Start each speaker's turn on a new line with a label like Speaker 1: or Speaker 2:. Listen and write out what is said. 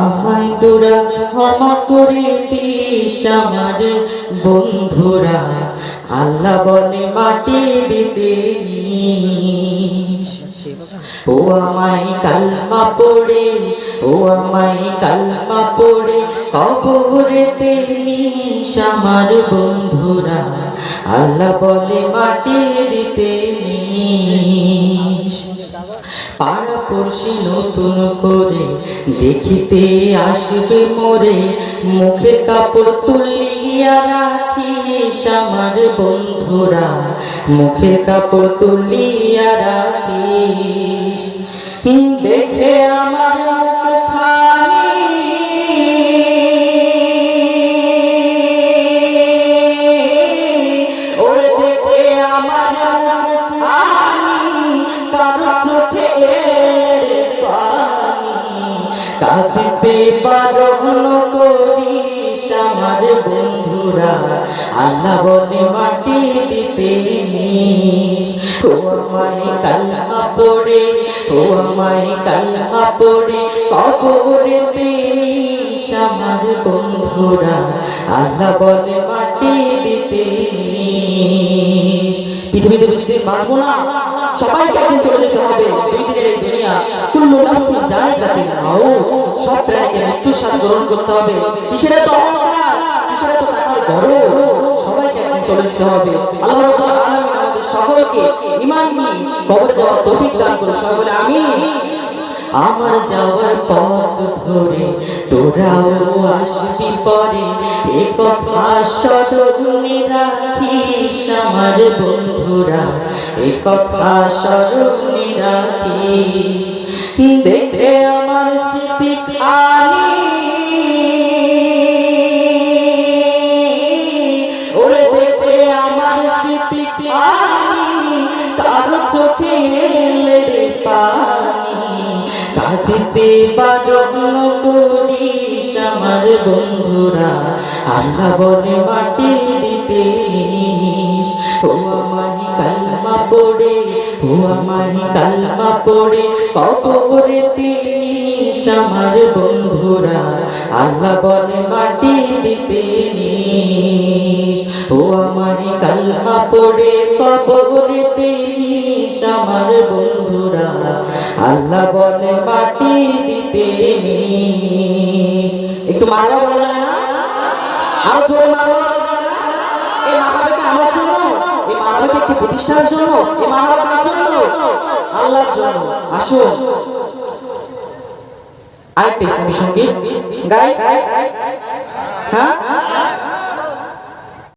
Speaker 1: আমায় তোরা ক্ষমা করে দিস আমার বন্ধুরা। আল্লাহ মাটি দিতে ও আমায় কালমা পড়ে, ও আমায় কালমা পড়ে, কবরেতে নিস আমার বন্ধুরা। আল্লাহ বলে মাটি দিতে নিস পাড়া পড়শি নতুন করে দেখিতে আসবে মোরে। মুখের কাপড় তুলিয়া রাখিস আমার বন্ধুরা। মুখের কাপড় তুলিয়া রাখিস। দেখে আমার আমার কাঁদতে বারণ করিস আমার বন্ধুরা। আল্লাহ বলে মাটি দিতে নিস। ও আমায় কালমা পড়ে, ও আমায় কালমা পড়ে, কবরে দিস আমার বন্ধুরা। আল্লাহ বলে মাটি দিতে নিস। পৃথিবীতে দিন বাঁচবো না। সবাইকে একদিন চলে যেতে হবে। দিনের এই দুনিয়া, কুল্লু নাফসি জায়গাতে সাথে করতে হবে। কিসের এত অহংকার কিসের টাকার গর্ব। সবাইকে একদিন চলে যেতে হবে। আল্লাহ আলামিন আমাদের সকলকে ঈমান নিয়ে কবরে যাওয়ার তৌফিক দান করুন। সবাই বলে, আমিন। আমার যাওয়ার পথ ধরে তোরাও আসবি পরে। এ কথা স্মরণে রাখিস আমার বন্ধুরা। এ কথা স্মরণে রাখিস দেখে কারও চোখে পানি? কাঁদিতে বারণ করিস আমার বন্ধুরা, আল্লাহ বলে মাটি দিতে নিস। ও কালমা পড়ে, ও কালমা পড়ে তিনিস আমার বন্ধুরা, আল্লাহ বলে মাটি কালমা পড়ে কবরে তিনিস আমার বন্ধুরা। আল্লাহ বলে, মাটি দিতে একটু মারা বলা আরও জোরে মারা জন্য প্রতিষ্ঠানের জন্য আল্লাহর জন্য। আরেকটা ইসলামী সংগীত গাই।